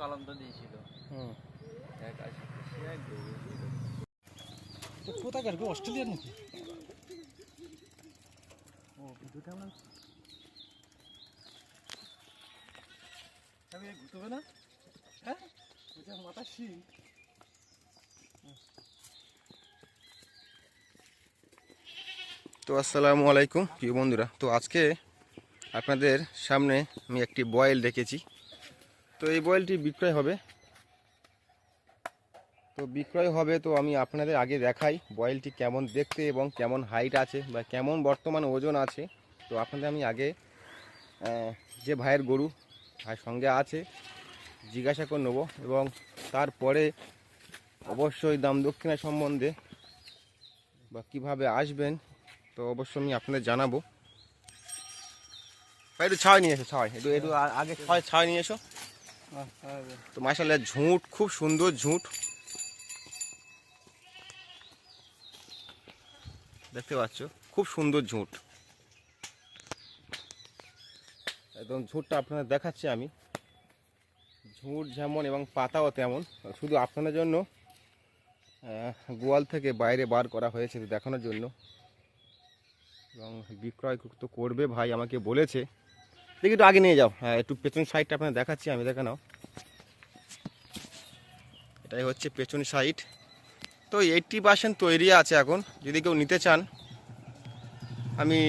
কালামটা দিয়েছিল। কোথাকার গো অস্ট্রেলিয়ার নাকি? ও আমরা আমি ঘুরতে না? হ্যাঁ? মাথা শিং তো আসসালামু আলাইকুম প্রিয় বন্ধুরা। তো আজকে আপনাদের সামনে আমি একটি বয়েল রেখেছি তো এই বয়েলটি বিক্রয় হবে। তো বিক্রয় হবে তো আমি আপনাদের আগে দেখাই বয়েলটি কেমন দেখতে এবং কেমন হাইট আছে বা কেমন বর্তমান ওজন আছে। তো আপনাদের আমি আগে যে ভাইয়ের গরু ভাইয়ের সঙ্গে আছে, জিজ্ঞাসা করে নেব এবং তারপরে অবশ্যই দাম দক্ষিণা সম্বন্ধে বা কীভাবে আসবেন, তো অবশ্যই আমি আপনাদের জানাব। ভাই, একটু ছায় নিয়ে এসো ছায় একটু একটু আগে ছয় ছায় নিয়ে এসো। তো মাসাল্লাহ ঝুঁট, খুব সুন্দর ঝুঁট। দেখতে পাচ্ছ, খুব সুন্দর ঝুঁট। একদম ঝুঁটটা আপনাদের দেখাচ্ছি আমি। ঝুঁট যেমন এবং পাতাও তেমন। শুধু আপনাদের জন্য গোয়াল থেকে বাইরে বার করা হয়েছে দেখানোর জন্য। এবং বিক্রয় তো করবে ভাই আমাকে বলেছে। দেখি একটু আগে নিয়ে যাও। হ্যাঁ একটু পেছন সাইডটা আপনার দেখাচ্ছি, আমি দেখে নাও। এটাই হচ্ছে পেছন সাইড তো এইটটি পার্সেন্ট তৈরি আছে এখন, যদি কেউ নিতে চান, আমি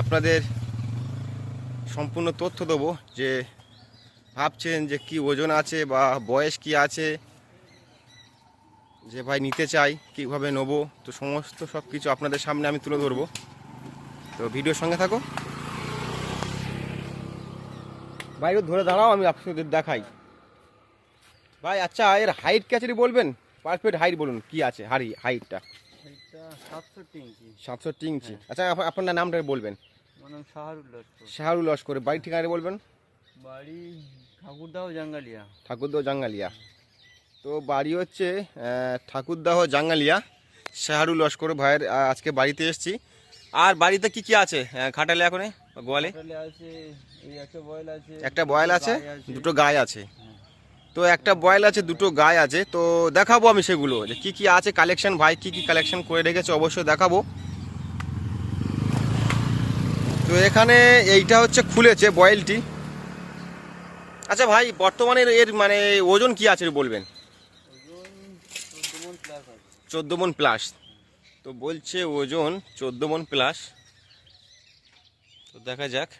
আপনাদের সম্পূর্ণ তথ্য দেবো যে ভাবছেন যে কি ওজন আছে বা বয়স কি আছে, যে ভাই নিতে চাই, কীভাবে নেব, তো সমস্ত সব কিছু আপনাদের সামনে আমি তুলে ধরবো। তো ভিডিওর সঙ্গে থাকো। একটু ধরে দাঁড়াও আমি আপনাদের দেখাই। ভাই আচ্ছা এর হাইট কে আছে একটু বলবেন? পারফেক্ট হাইট বলুন কি আছে হারি হাইটটা সাতষট্টি ইঞ্চি। আচ্ছা আপ- আপনার নামটা বলবেন। শাহরুল লস্কর। শাহরুল লস্করে বাড়ি ঠিকানা বলবেন? বাড়ি ঠাকুরদাও জাঙ্গালিয়া। ঠাকুরদহ জাঙ্গালিয়া। তো বাড়ি হচ্ছে ঠাকুরদাহ জাঙ্গালিয়া। শাহরুল লস্কর ভাইয়ের আজকে বাড়িতে এসেছি। আর বাড়িতে কি কি আছে খাটালে এখন গোয়ালে? একটা বয়েল আছে দুটো গায়ে আছে। তো একটা বয়েল আছে দুটো গায়ে আছে তো দেখাবো আমি সেগুলো যে কি কি আছে কালেকশন ভাই কি কি কালেকশন করে রেখেছে অবশ্যই দেখাবো। তো এখানে এইটা হচ্ছে খুলেছে বয়েলটি। আচ্ছা ভাই বর্তমানে এর মানে ওজন কি আছে বলবেন? ওজন চোদ্দ প্লাস চোদ্দ মন প্লাস তো বলছে ওজন চোদ্দ মন প্লাস তো দেখা যাক।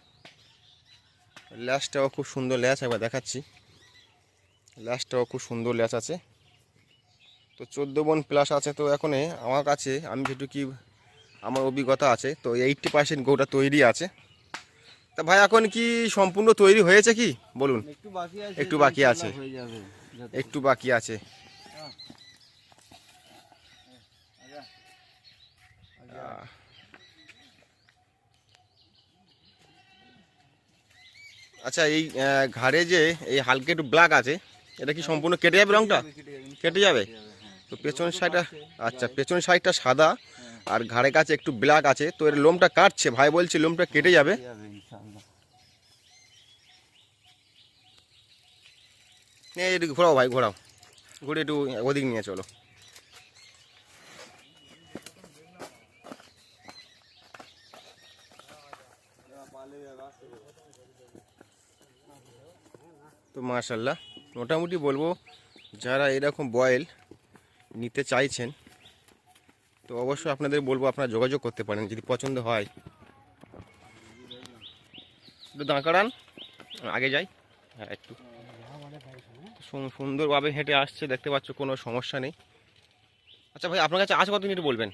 ল্যাসটাও খুব সুন্দর ল্যাস একবার দেখাচ্ছি। ল্যাসটাও খুব সুন্দর ল্যাস আছে। তো চোদ্দ মন প্লাস আছে তো এখন আমার কাছে আমি যেটু কি আমার অভিজ্ঞতা আছে তো এইটটি পার্সেন্ট গোটা তৈরি আছে। তা ভাই এখন কি সম্পূর্ণ তৈরি হয়েছে কি? বলুন। একটু বাকি আছে একটু বাকি আছে। হয়ে যাবে যত- একটু বাকি আছে আচ্ছা। এই ঘাড়ে যে এই হালকা একটু ব্ল্যাক আছে, এটা কি সম্পূর্ণ কেটে যাবে রংটা কেটে যাবে। তো পেছনের সাইডটা আচ্ছা পেছনের সাইডটা সাদা, আর ঘাড়ে কাছে একটু ব্ল্যাক আছে, তো এর লোমটা কাটছে, ভাই বলছে লোমটা কেটে যাবে ঘোরাও ভাই, ঘোরাও ঘুরে একটু ওদিক নিয়ে চলো তো মাশাল্লাহ মোটামুটি বলব যারা এরকম বয়েল নিতে চাইছেন তো অবশ্যই আপনাদের বলব আপনারা যোগাযোগ করতে পারেন যদি পছন্দ হয়। একটু দাঁড় করান আগে যাই। হ্যাঁ একটু। সুন্দরভাবে হেঁটে আসছে দেখতে পাচ্ছ কোনো সমস্যা নেই। আচ্ছা ভাই আপনার কাছে আছে কত মিনিট বলবেন?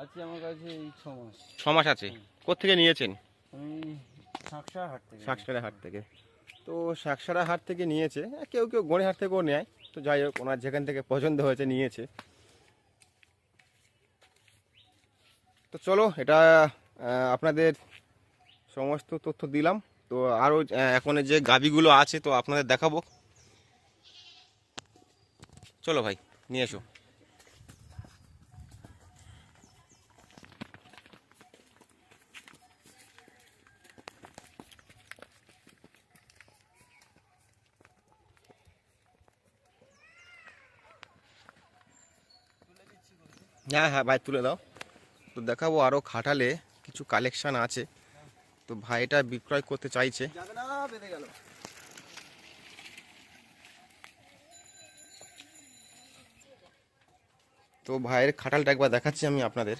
আছে আমার কাছে এই ছ মাস। ছ মাস আছে। কোথেকে নিয়েছেন? আমি সাকসা হাট থেকে শাকসারা হাট থেকে। তো শাকসারা হাট থেকে নিয়েছে। কেউ কেউ গড়ে হাট থেকেও নেয়। তো যাই হোক, ওনার যেখান থেকে পছন্দ হয়েছে নিয়েছে। তো চলো, এটা আপনাদের সমস্ত তথ্য দিলাম। তো আরও এখন যে গাবিগুলো আছে, তো আপনাদের দেখাবো। চলো ভাই, নিয়ে এসো। হ্যাঁ হ্যাঁ ভাই, তুলে দাও। তো দেখাবো আরও খাটালে কিছু কালেকশান আছে। তো ভাই, এটা বিক্রয় করতে চাইছে। তো ভাইয়ের খাটালটা একবার দেখাচ্ছি আমি আপনাদের।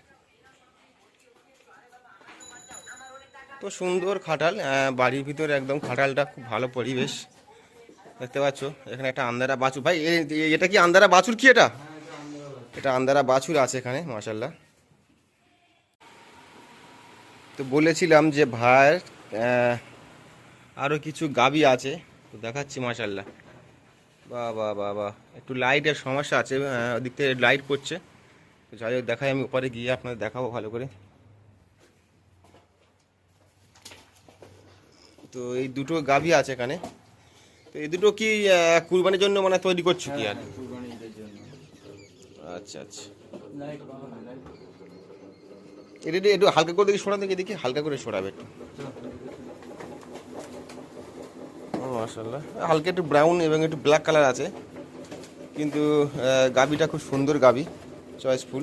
তো সুন্দর খাটাল বাড়ির ভিতরে একদম খাটালটা খুব ভালো পরিবেশ। দেখতে পাচ্ছ, এখানে একটা আন্দারা বাছুর। ভাই এটা কি আন্দারা বাছুর কি এটা? এটা আন্দারা বাছুর আছে এখানে মাসাল্লাহ তো বলেছিলাম যে ভাইয়ের আরও কিছু গাবি আছে, তো দেখাচ্ছি মাসাল্লাহ বাহ বাহ বা বাহ একটু লাইটের সমস্যা আছে ওদিক থেকে লাইট পড়ছে। তো যাই হোক, দেখাই, আমি ওপারে গিয়ে আপনাদের দেখাবো ভালো করে। তো এই দুটো গাভী আছে এখানে। তো এই দুটো কি কুরবানির জন্য মানে তৈরি করছ কি আর? কুরবানিদের জন্য আচ্ছা আচ্ছা। এটা একটু- হালকা করে দেখি সরা দেখি দেখি, হালকা করে সরাবে একটু। ও মাশাল্লাহ হালকা একটু ব্রাউন এবং একটু ব্ল্যাক কালার আছে। কিন্তু গাবিটা খুব সুন্দর গাবি চয়েসফুল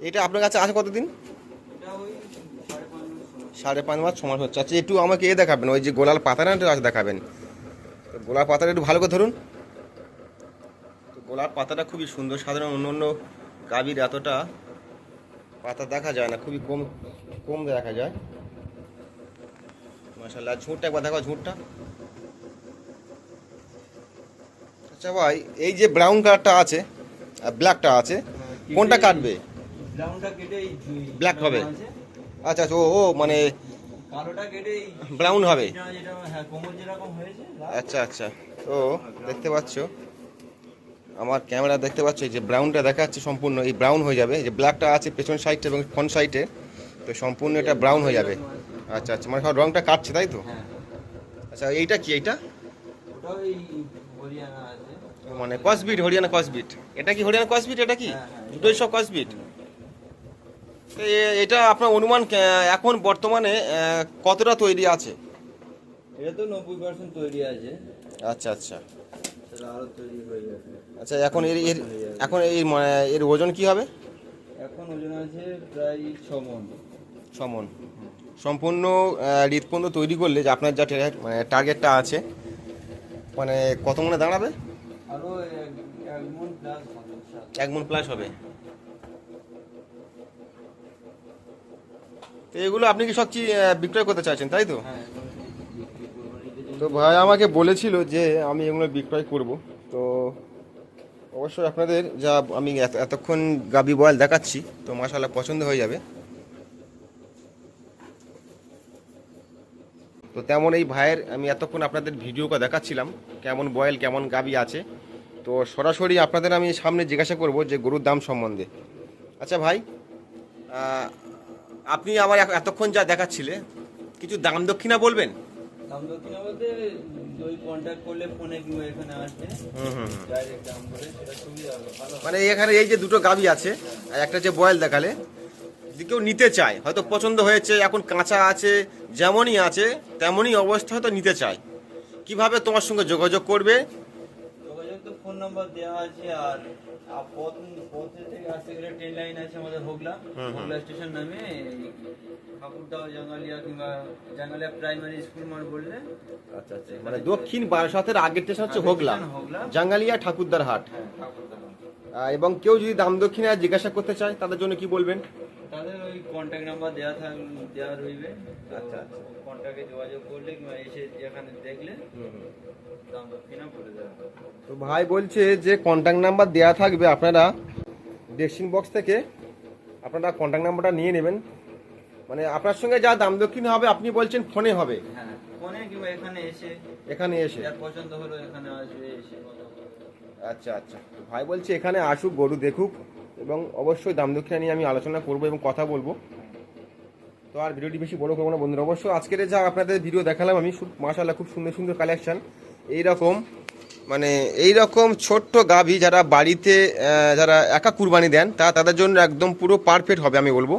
এটা আপনার কাছে আছে কতদিন এটা ওই সাড়ে পাঁচ মাস সময় সাড়ে পাঁচ মাস ছ মাস হচ্ছে। আচ্ছা একটু আমাকে এ দেখাবেন ওই যে গোলার পাতাটা আছে দেখাবেন। তো গোলার পাতাটা একটু ভালো করে ধরুন। তো গোলার পাতাটা খুবই সুন্দর সাধারণ অন্য অন্য গাভীর এতটা পাতা দেখা যায় না খুবই কম কম দেখা যায়। মাসাল্লাহ ঝুঁটটা একবার দেখো ঝুঁটটা। আচ্ছা ভাই এই যে ব্রাউন কালারটা আছে আর ব্ল্যাকটা আছে কোনটা কাটবে? ব্রাউনটা কেটে জুই- হবে? আছে। আচ্ছা আচ্ছা ও ও মানে ব্রাউন হবে। হ্যাঁ আচ্ছা আচ্ছা। তো দেখতে পাচ্ছ। আমার ক্যামেরা দেখতে পাচ্ছ এই যে ব্রাউনটা দেখাচ্ছে সম্পূর্ণ এই ব্রাউন হয়ে যাবে। যে ব্ল্যাকটা আছে পেছন সাইডে এবং ফ্রন্ট সাইডে তো সম্পূর্ণ এটা ব্রাউন হয়ে যাবে। আচ্ছা আচ্ছা মানে সব রংটা কাটছে তাই তো? হ্যাঁ। আচ্ছা এইটা কি এইটা? মানে কসবিট হরিয়ানা কসবিট এটা কি হরিয়ানা কসবিট এটা কি? হ্যাঁ, হ্যাঁ। দুটোই সব কসবিট এটা আপনার অনুমান এখন বর্তমানে কতটা তৈরি আছে? এটা তো নব্বই পার্সেন্ট তৈরি আছে। আচ্ছা আচ্ছা। আচ্ছা এখন এর এর এখন এই মানে এর ওজন কি হবে? এখন ওজন আছে প্রায় ছ মন। সমন সম্পূর্ণ হৃদপন্দ তৈরি করলে যে আপনার যা মানে টার্গেটটা আছে মানে কত মনে দাঁড়াবে? এক মন প্লাস এক মন প্লাস হবে। এগুলো আপনি কি সব বিক্রয় করতে চাইছেন তাই তো? হ্যাঁ তো ভাই আমাকে বলেছিল যে আমি এগুলো বিক্রয় করব। তো অবশ্যই আপনাদের যা আমি এত- এতক্ষণ গাবি বয়েল দেখাচ্ছি তো মাসাল্লাহ পছন্দ হয়ে যাবে। তো তেমন এই ভাইয়ের আমি এতক্ষণ আপনাদের ভিডিওটা দেখাচ্ছিলাম কেমন বয়েল কেমন গাবি আছে। তো সরাসরি আপনাদের আমি সামনে জিজ্ঞাসা করব যে গরুর দাম সম্বন্ধে। আচ্ছা ভাই আপনি আমার এত- এতক্ষণ যা দেখাচ্ছিলে কিছু দাম দক্ষিণা বলবেন? দাম দক্ষিণা বলতে ওই কন্ট্যাক্ট করলে ফোনে কিংবা এখানে আসবে হুম হুম হুম। ডাইরেক্ট দাম করে সেটা সুবিধা হবে। মানে এখানে এই যে দুটো গাবি আছে আর একটা যে বয়েল দেখালে যদি কেউ নিতে চায় হয়তো পছন্দ হয়েছে এখন কাঁচা আছে যেমনই আছে তেমনই অবস্থা হয়তো নিতে চায়। কীভাবে তোমার সঙ্গে যোগাযোগ করবে ফোন নাম্বার দেওয়া আছে আর আর পথ থেকে আসতে গেলে ট্রেন লাইন আছে আমাদের হোগলা। হোগলা স্টেশন নামে ঠাকুরদাও জাঙ্গালিয়া কিংবা জাঙ্গালিয়া প্রাইমারি স্কুল মার বললে। আচ্ছা আচ্ছা মানে দক্ষিণ বারাসাতের আগের স্টেশন হচ্ছে হোগলা জাঙ্গালিয়া ঠাকুরদার হাট। হ্যাঁ এবং কেউ যদি দাম দক্ষিণা জিজ্ঞাসা করতে চায় তাদের জন্য কি বলবেন? তাদের ওই কন্ট্যাক্ট নাম্বার দেওয়া থাক দেওয়া রইবে। আচ্ছা, আচ্ছা। কন্ট্যাক্টে যোগাযোগ করলে কিংবা এসে যেখানে দেখলে তো ভাই বলছে যে কন্ট্যাক্ট নাম্বার দেওয়া থাকবে আপনারা ডেস্টিং বক্স থেকে। আপনারা কন্ট্যাক্ট নাম্বারটা নিয়ে নেবেন। মানে আপনার সঙ্গে যা দাম দক্ষিণ হবে আপনি বলছেন ফোনে হবে। হ্যাঁ ফোনে কিংবা এখানে এসে। এখানে এসে। পছন্দ হলো এখানে আসবে এসে। আচ্ছা আচ্ছা। ভাই বলছে এখানে আসুক গরু দেখুক এবং অবশ্যই দাম দক্ষিণা নিয়ে আমি আলোচনা করব এবং কথা বলব। তো আর ভিডিওটি বেশি বড় করব না বন্ধুরা। অবশ্যই আজকের যা আপনাদের ভিডিও দেখালাম আমি মাসাল্লাহ খুব সুন্দর সুন্দর কালেকশন এইরকম মানে এই রকম ছোট্ট গাভী যারা বাড়িতে যারা একা কুরবানি দেন, তা তাদের জন্য একদম পুরো পারফেক্ট হবে আমি বলব।